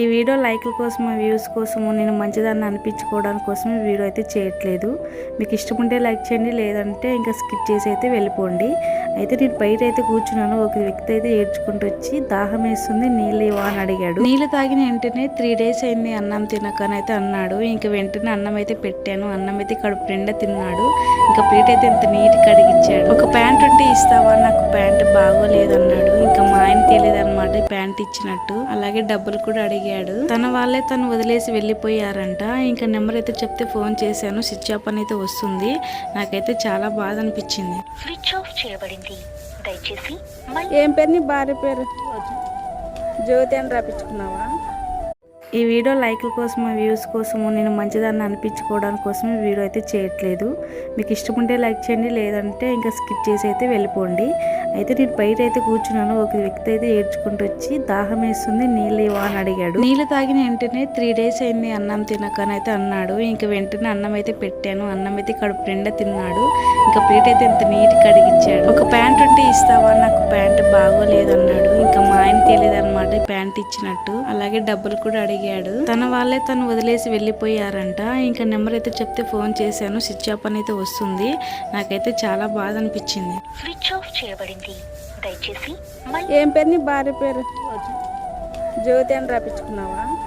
ఈ వీడియో లైక్ల కోసం వ్యూస్ కోసము నేను మంచిదాన్ని అనిపించుకోవడానికి కోసం ఈ వీడియో అయితే చేయట్లేదు. మీకు ఇష్టం ఉంటే లైక్ చేయండి లేదంటే ఇంకా స్కిప్ చేసి అయితే వెళ్ళిపోండి. అయితే నేను బయట అయితే కూర్చున్నాను ఒక వ్యక్తి అయితే ఏడ్చుకుంటూ వచ్చి దాహం వేస్తుంది నీళ్ళు ఇవ్వ అని అడిగాడు. నీళ్ళు తాగిన వెంటనే త్రీ డేస్ అయింది అన్నం తినకని అయితే అన్నాడు. ఇంకా వెంటనే అన్నం అయితే పెట్టాను. అన్నం అయితే కడుపు నిండా తిన్నాడు. ఇంకా ప్లేట్ అయితే ఇంత నీట్ కడిగిచ్చాడు. ఒక ప్యాంట్ ఉంటే ఇస్తావా? నాకు ప్యాంట్ బాగోలేదు అన్నాడు అనమాట ప్యాంట్ ఇచ్చినట్టు. అలాగే డబ్బులు కూడా అడిగాడు. తన వాళ్ళే తను వదిలేసి వెళ్ళిపోయారంట. ఇంకా నెంబర్ అయితే చెప్తే ఫోన్ చేశాను. స్విచ్ ఆఫ్ అని అయితే వస్తుంది. నాకైతే చాలా బాధ అనిపించింది. స్విచ్ ఆఫ్ చేయబడింది. దయచేసి ఏం పేరు? నీ భార్య పేరు? జ్యోతి అని రాపించుకున్నావా? ఈ వీడియో లైక్ల కోసం వ్యూస్ కోసము నేను మంచిదాన్ని అనిపించుకోవడానికి కోసం ఈ వీడియో అయితే చేయట్లేదు. మీకు ఇష్టం ఉంటే లైక్ చేయండి లేదంటే ఇంకా స్కిప్ చేసి అయితే వెళ్ళిపోండి. అయితే నేను బయట అయితే కూర్చున్నాను. ఒక వ్యక్తి అయితే ఏడ్చుకుంటూ వచ్చి దాహం వేస్తుంది నీళ్ళు ఇవ్వ అని అడిగాడు. నీళ్ళు తాగిన వెంటనే త్రీ డేస్ అయింది అన్నం తినకనైతే అన్నాడు. ఇంకా వెంటనే అన్నం అయితే పెట్టాను. అన్నం అయితే కడుపు నిండా తిన్నాడు. ఇంకా ప్లేట్ అయితే ఇంత నీట్ కడిగిచ్చాడు. ఒక ప్యాంట్ ఉంటే ఇస్తావా? నాకు ప్యాంట్ బాగోలేదు తెలియదు అనమాట ప్యాంట్ ఇచ్చినట్టు. అలాగే డబ్బులు కూడా అడిగాడు. తన వాళ్ళే తను వదిలేసి వెళ్ళిపోయారంట. ఇంకా నెంబర్ అయితే చెప్తే ఫోన్ చేశాను. స్విచ్ ఆఫ్ అని అయితే వస్తుంది. నాకైతే చాలా బాధ అనిపించింది. స్విచ్ ఆఫ్ చేయబడింది. దయచేసి ఏం పేరు? నీ భార్య పేరు? జ్యోతి అని రాపించుకున్నావా?